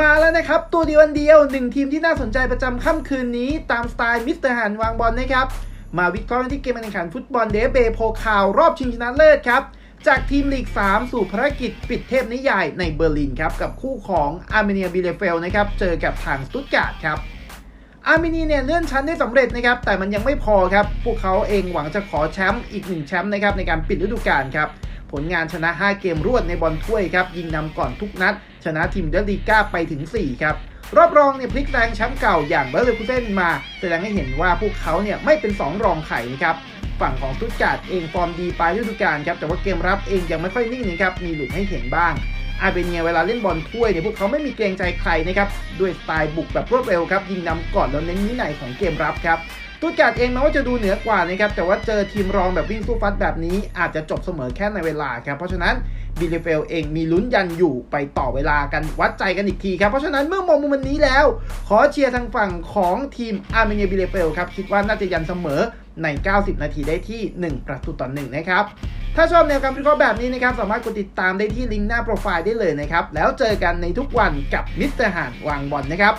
มาแล้วนะครับ ตัวเดียวันเดียวหนึ่งทีมที่น่าสนใจประจำค่ำคืนนี้ ตามสไตล์มิสเตอร์หันวางบอลนะครับมาวิเคราะห์ที่เกมการแข่งขันฟุตบอลเดฟเบโพคาว รอบชิงชนะเลิศครับ จากทีมลีก 3 สู่ภารกิจปิดเทพนิยายในเบอร์ลินครับ กับคู่ของอาร์เมเนียบิเลเฟลนะครับเจอกับทางสตุตการ์ดครับอาร์เมเนียเนี่ยเลื่อนชั้นได้สำเร็จนะครับ แต่มันยังไม่พอครับ พวกเขาเองหวังจะขอแชมป์อีกหนึ่งแชมป์นะครับในการปิดฤดูกาลครับ ผลงานชนะ 5 เกมรวดในบอลถ้วยครับยิงนำก่อนทุกนัด ชนะทีมเดลีก้าไปถึง 4 ครับ รอบรองเนี่ยพลิกแรงแชมป์เก่าอย่างเบอร์เลคูเซนมา แสดงให้เห็นว่าพวกเขาเนี่ยไม่เป็น 2 รองไข่นะครับฝั่งของสตุตการ์ดเองฟอร์มดีปลายฤดูกาลครับแต่ว่าเกมรับเองยังไม่ค่อยนิ่งนะครับมีหลุดให้เห็นบ้างอาเบเนียเวลาเล่นบอลถ้วยเนี่ยพวกเขาไม่มีเกรงใจใครนะครับด้วยสไตล์บุกแบบรวดเร็วครับยิงนำก่อนแล้วเน้นวินัยของเกมรับครับ ตุตการ์ดเองแม้ว่าจะดูเหนือกว่านะครับแต่ว่าเจอทีมรองแบบวิ่งสู้ฟัดแบบนี้อาจจะจบเสมอแค่ในเวลาครับเพราะฉะนั้นบิลเลเฟลเองมีลุ้นยันอยู่ไปต่อเวลากันวัดใจกันอีกทีครับ เพราะฉะนั้นเมื่อมองมุมมันนี้แล้ว ขอเชียร์ทางฝั่งของทีมอาร์เมเนียบิลเลเฟลครับ คิดว่าน่าจะยันเสมอใน 90 นาทีได้ที่ 1 ประตูต่อ1นะครับ ถ้าชอบแนวการวิเคราะห์แบบนี้นะครับ สามารถกดติดตามได้ที่ลิงก์หน้าโปรไฟล์ได้เลยนะครับ แล้วเจอกันในทุกวันกับมิสเตอร์หานวางบอลนะครับ